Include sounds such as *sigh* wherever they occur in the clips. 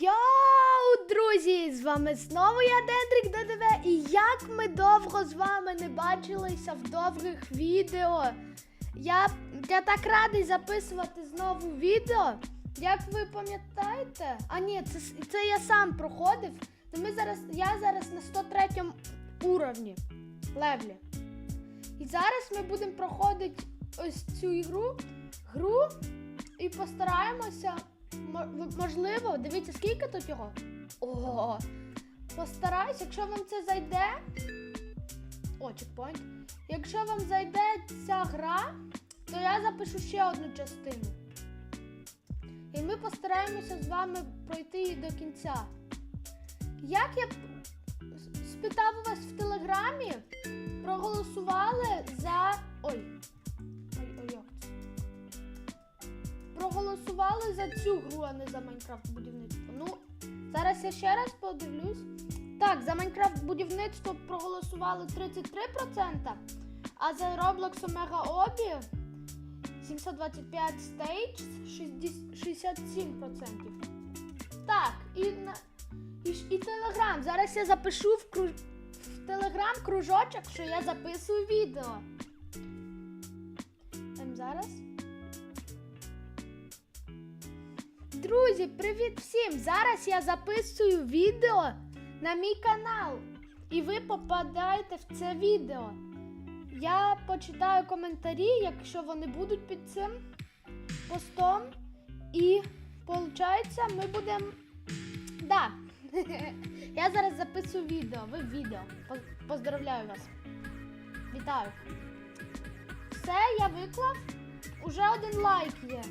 Йоу, друзі! З вами знову я Дендрік ДДВ. І як ми довго з вами не бачилися в довгих відео. Я, я так радий записувати знову відео. Як ви пам'ятаєте? А ні, це, це я сам проходив. Ми зараз, я зараз на 103 уровні левлі. І зараз ми будемо проходити ось цю ігру, гру і постараємося. Можливо, дивіться, скільки тут його? Ого. Постараюсь, якщо вам це зайде. О, чекпоінт. Якщо вам зайде ця гра, то я запишу ще одну частину. І ми постараємося з вами пройти її до кінця. Як я спитав у вас в телеграмі, проголосували за. Ой, Проголосували за цю гру, а не за Майнкрафт будівництво. Ну, зараз я ще раз подивлюсь. Так, за Майнкрафт будівництво проголосували 33%, а за Roblox Omega Obby 725 Stage 67%. Так, і, на, і, і Телеграм. Зараз я запишу в, кру, в Телеграм кружочок, що я записую відео. Ем, зараз. Друзі, привіт всім! Зараз я записую відео на мій канал. І ви попадаєте в це відео. Я почитаю коментарі, якщо вони будуть під цим постом. І виходить, ми будемо. Да. *laughs* Я зараз записую відео. Ви відео. Поздравляю вас. Вітаю. Все, я виклав. Уже один лайк є.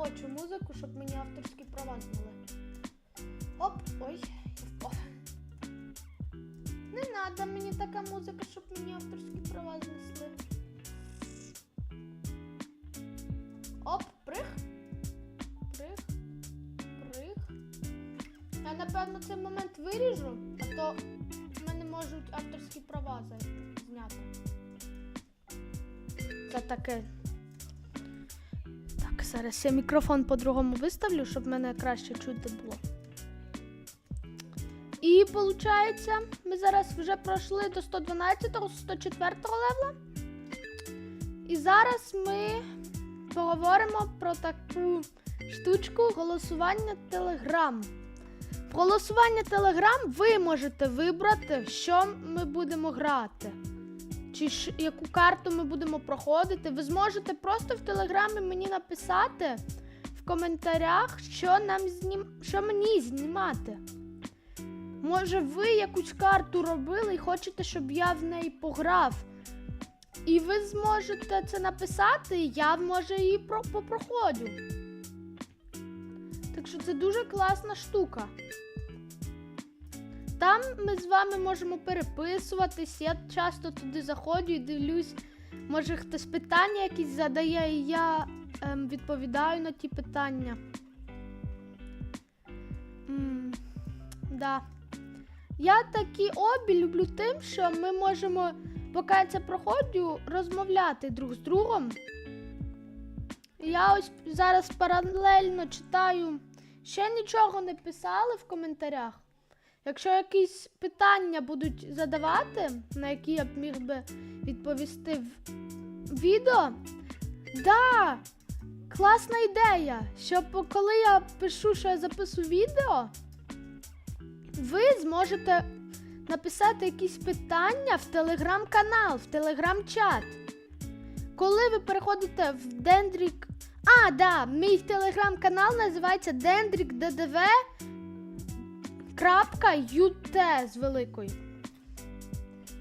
Хочу музику, щоб мені авторські права зняли. Оп, ой, впав. Не треба мені така музика, щоб мені авторські права знесли. Оп, прих. Прих. Прих. Я напевно цей момент виріжу, а то в мене можуть авторські права зняти. Це таке. Зараз я мікрофон по-другому виставлю, щоб мене краще чути було. І виходить, ми зараз вже пройшли до 112-го, 104 левела. І зараз ми поговоримо про таку штучку голосування Telegram. В голосування Telegram ви можете вибрати, що ми будемо грати. Чи яку карту ми будемо проходити. Ви зможете просто в Телеграмі мені написати в коментарях, що нам знім... що мені знімати. Може, ви якусь карту робили і хочете, щоб я в неї пограв. І ви зможете це написати, і я може її про... попроходжу. Так що це дуже класна штука. Там ми з вами можемо переписуватись. Я часто туди заходжу і дивлюсь, може хтось питання якісь задає, і я ем, відповідаю на ті питання. м да. Я такі обі люблю тим, що ми можемо, поки я це проходжу, розмовляти друг з другом. Я ось зараз паралельно читаю. Ще нічого не писали в коментарях. Якщо якісь питання будуть задавати, на які я б міг би відповісти в відео, да, класна ідея, щоб коли я пишу, що я записую відео, ви зможете написати якісь питання в телеграм-канал, в телеграм-чат. Коли ви переходите в Дендрік. А, да, мій телеграм-канал називається Дендрік ДДВ крапка ют з великою.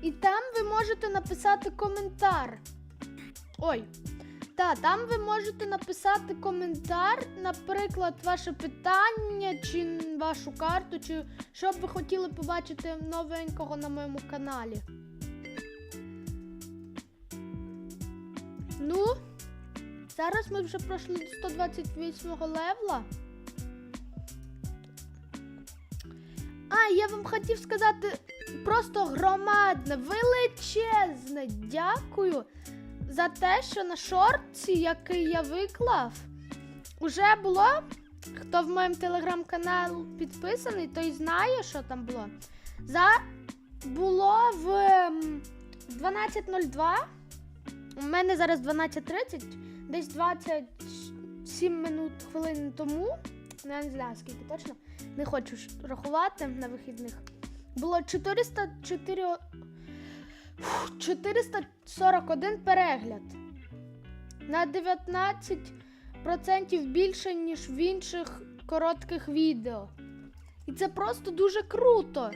І там ви можете написати коментар. Ой. Та, там ви можете написати коментар, наприклад, ваше питання, чи вашу карту, чи що б ви хотіли побачити новенького на моєму каналі. Ну, зараз ми вже пройшли до 128 левла. Я вам хотів сказати просто громадне, величезне дякую за те, що на шорті, який я виклав, уже було. Хто в моєму телеграм-канал підписаний, той знає, що там було. За було в ем, 12.02. У мене зараз 12.30, десь 27 минут хвилин тому. Ну, не знаю скільки точно. Не хочу рахувати на вихідних. Було 404, 441 перегляд. На 19% більше, ніж в інших коротких відео. І це просто дуже круто.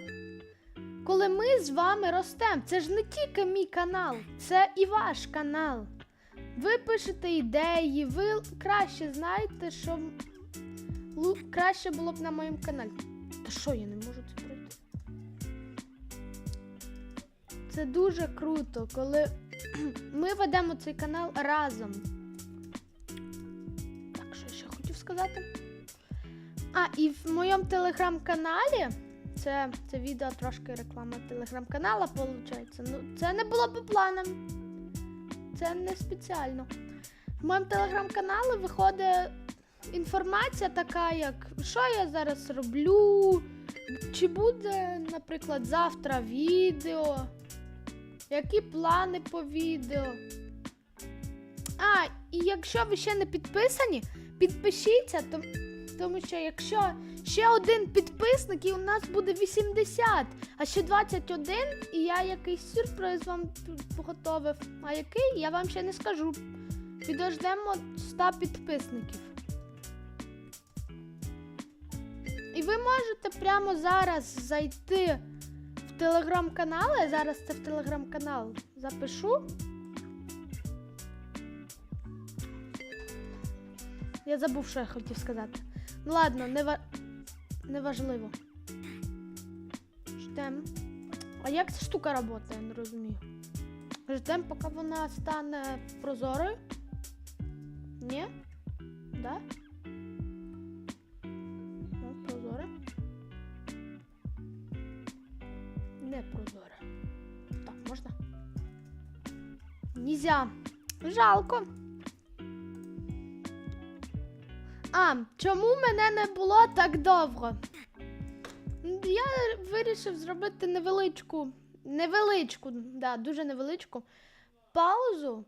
Коли ми з вами ростемо, це ж не тільки мій канал, це і ваш канал. Ви пишете ідеї, ви краще знаєте, що краще було б на моєму каналі. Та що, я не можу це пройти? Це дуже круто, коли *clears throat* ми ведемо цей канал разом. Так, що я ще хотів сказати? А, і в моєму телеграм-каналі. Це, це відео трошки реклама телеграм-канала, виходить. Ну, це не було по планам. Це не спеціально. В моєму телеграм-каналі виходить інформація така, як що я зараз роблю, чи буде, наприклад, завтра відео, які плани по відео. А, і якщо ви ще не підписані, підпишіться, то, тому що якщо ще один підписник, і у нас буде 80, а ще 21, і я якийсь сюрприз вам поготовив. А який, я вам ще не скажу. Підождемо 100 підписників. І ви можете прямо зараз зайти в телеграм-канал. Я зараз це в телеграм-канал запишу. Я забув, що я хотів сказати. Ну ладно, не, ва... не важливо. Ждем. А як ця штука працює, не розумію. Ждем, поки вона стане прозорою. Ні? Да? Не прозоре. Так, можна? Нельзя. Жалко. А, чому мене не було так довго? Я вирішив зробити невеличку, невеличку, да, дуже невеличку паузу.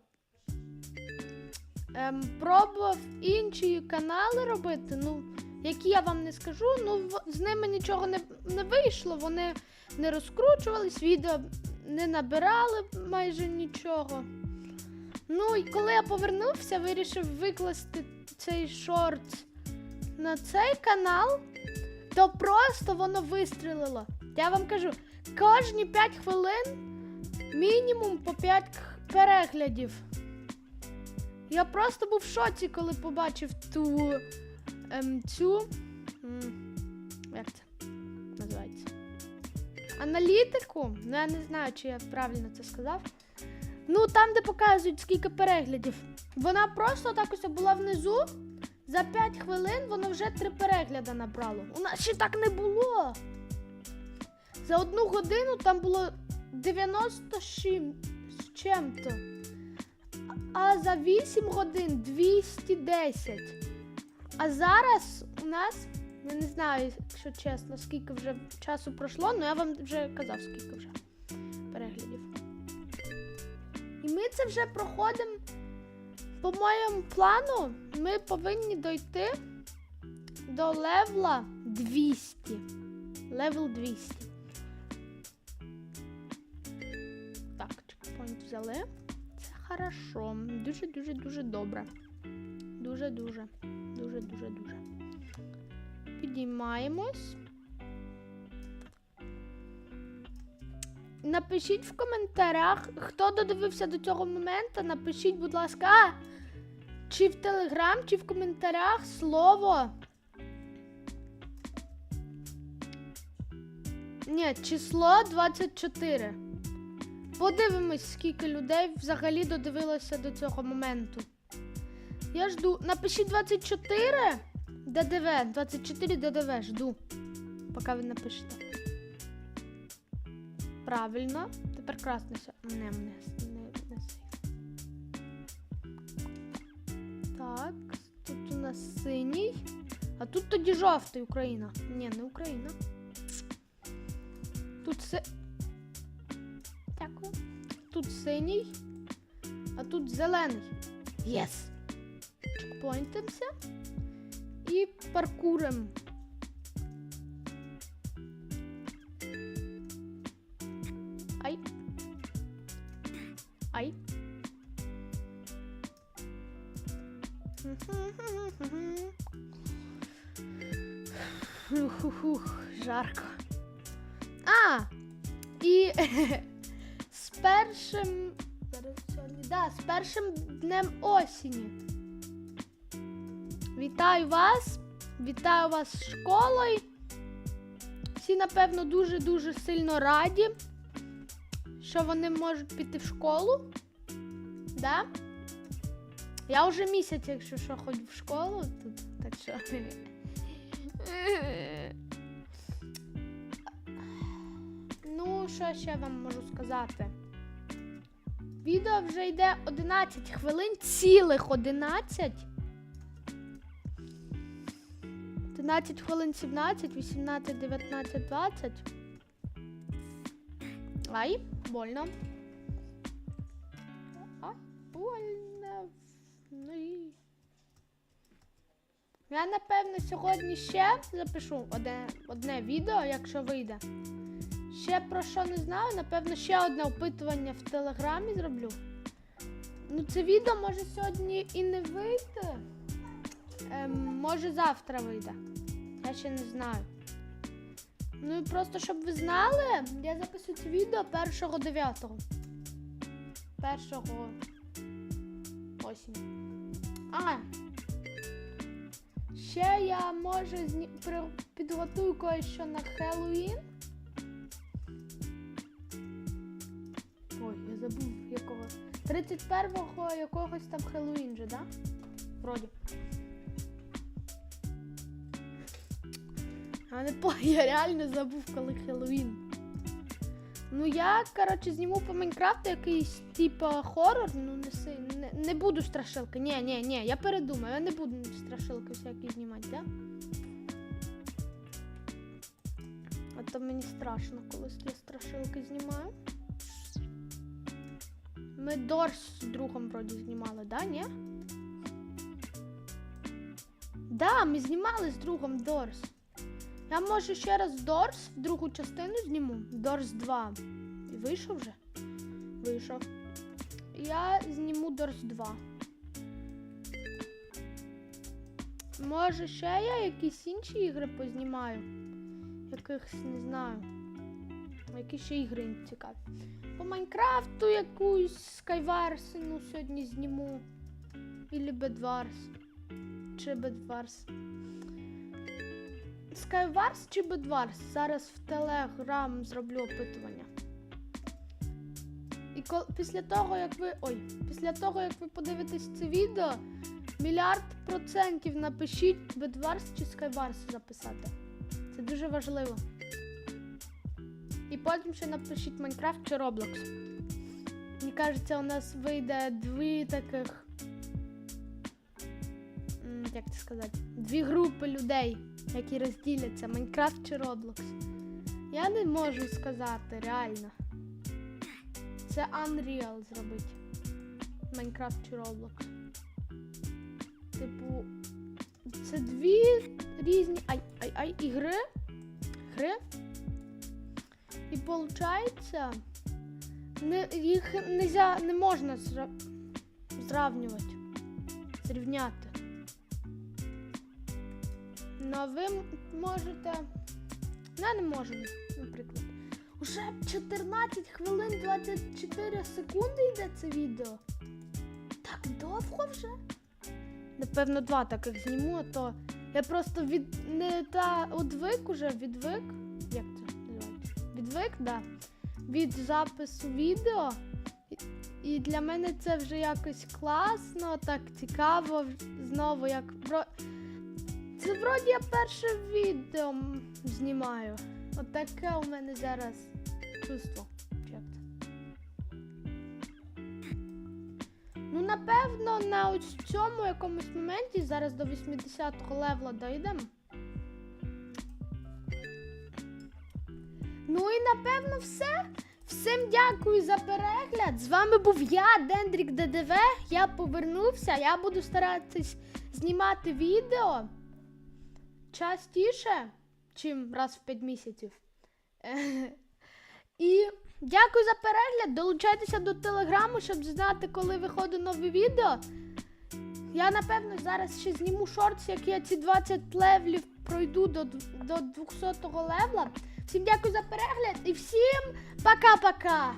Ем, пробував інші канали робити, ну, які я вам не скажу, ну з ними нічого не, не вийшло, вони не розкручувались, відео не набирали майже нічого. Ну і коли я повернувся, вирішив викласти цей шорт на цей канал, то просто воно вистрілило. Я вам кажу, кожні 5 хвилин мінімум по 5 переглядів. Я просто був в шоці, коли побачив ту ем, цю. м, Як називається? Аналітику. Ну, я не знаю, чи я правильно це сказав. Ну, там, де показують, скільки переглядів. Вона просто так ось була внизу. За 5 хвилин воно вже 3 перегляди набрало. У нас ще так не було. За одну годину там було 97 з чим-то. А за 8 годин 210. А зараз у нас, я не знаю, якщо чесно, скільки вже часу пройшло, але я вам вже казав, скільки вже переглядів. І ми це вже проходимо. По моєму плану, ми повинні дойти до левла 200. Левел 200. Так, чекпоінт взяли. Це хорошо. Дуже-дуже дуже добре. Дуже-дуже. Дуже-дуже дуже. Підіймаємось. Напишіть в коментарях, хто додивився до цього моменту. Напишіть, будь ласка, чи в Телеграм, чи в коментарях слово. Ні, число 24. Подивимось, скільки людей взагалі додивилося до цього моменту. Я жду. Напишіть 24 ДДВ. 24 ДДВ жду. Поки ви напишете. Правильно. Тепер красне все. Не, не, не, не. Так, тут у нас синій. А тут тоді жовтий Україна. Ні, не Україна. Тут си... Дякую. Тут синій, а тут зелений. Єс! Чекпоінтимося і паркурим. Ай. Ай. Ух-ух-ух, жарко. А! І з першим. Да, з першим днем осені. Вітаю вас! Вітаю вас з школою. Всі, напевно, дуже-дуже сильно раді, що вони можуть піти в школу. Да? Я вже місяць, якщо що, ходжу в школу тут, так що. Ну, що ще вам можу сказати? Відео вже йде 11 хвилин, цілих 11. 11 хвилин 17, 18, 19, 20. Ай, больно. Ай, больно. Ну. Я, напевно, сьогодні ще запишу одне, одне відео, якщо вийде. Ще про що не знаю, напевно, ще одне опитування в Телеграмі зроблю. Ну, це відео може сьогодні і не вийти. Ем, може завтра вийде. Я ще не знаю. Ну і просто щоб ви знали, я записую це відео 1.9. 1 осінь. А. Ще я може зні... при... підготую кое-що на Хеллоуін. Ой, я забув якого. 31-го якогось там Хеллоуін же, да? Вроді. А не по, *laughs* я реально забув, коли Хеллоуін. Ну я, коротше, зніму по Майнкрафту якийсь типа хорор, ну не си, не, не буду страшилки. Ні, ні, ні, я передумаю, я не буду страшилки всякі знімати, да? А то мені страшно, коли я страшилки знімаю. Ми Дорс з другом вроді знімали, да, ні? Да, ми знімали з другом Дорс. Я може ще раз Дорс, другу частину зніму. Дорс 2. І вийшов вже? Вийшов. Я зніму Дорс 2. Може ще я якісь інші ігри познімаю. Якихось не знаю. Які ще ігри цікаві. По Майнкрафту якусь Skywars, ну, сьогодні зніму. Ілі Bedwars. Чи Bedwars. Skywars чи Bedwars? Зараз в Telegram зроблю опитування. І кол... після того, як ви. Ой, після того, як ви подивитесь це відео, мільярд процентів напишіть Bedwars чи Skywars записати. Це дуже важливо. І потім ще напишіть Minecraft чи Roblox. Мені кажеться, у нас вийде дві таких. Як це сказати? Дві групи людей, які розділяться Minecraft чи Roblox. Я не можу сказати, реально. Це Unreal зробити. Minecraft чи Roblox. Типу, це дві різні ай, ай, ай, ігри. Гри. І виходить, не, їх нельзя, не можна зра... зравнювати, зрівняти. Ну, а ви можете. Я не можу, наприклад. Уже 14 хвилин 24 секунди йде це відео. Так довго вже? Напевно, два таких зніму, а то я просто від не та одвик уже, відвик. Як це називається? Відвик, да. Від запису відео. І- для мене це вже якось класно, так цікаво. Знову як вро- Це вроді я перше відео знімаю. От у мене зараз чувство. Ну, напевно, на ось цьому якомусь моменті зараз до 80-го левела дійдемо. Ну і напевно все. Всім дякую за перегляд. З вами був я, Дендрік ДДВ. Я повернувся. Я буду старатись знімати відео частіше, чим раз в 5 місяців. *laughs* І дякую за перегляд. Долучайтеся до телеграму, щоб знати, коли виходить нове відео. Я напевно зараз ще зніму шортс, як я ці 20 левлів пройду до, до 200-го левла. Всім дякую за перегляд і всім пока-пока.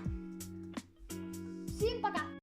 Всім пока!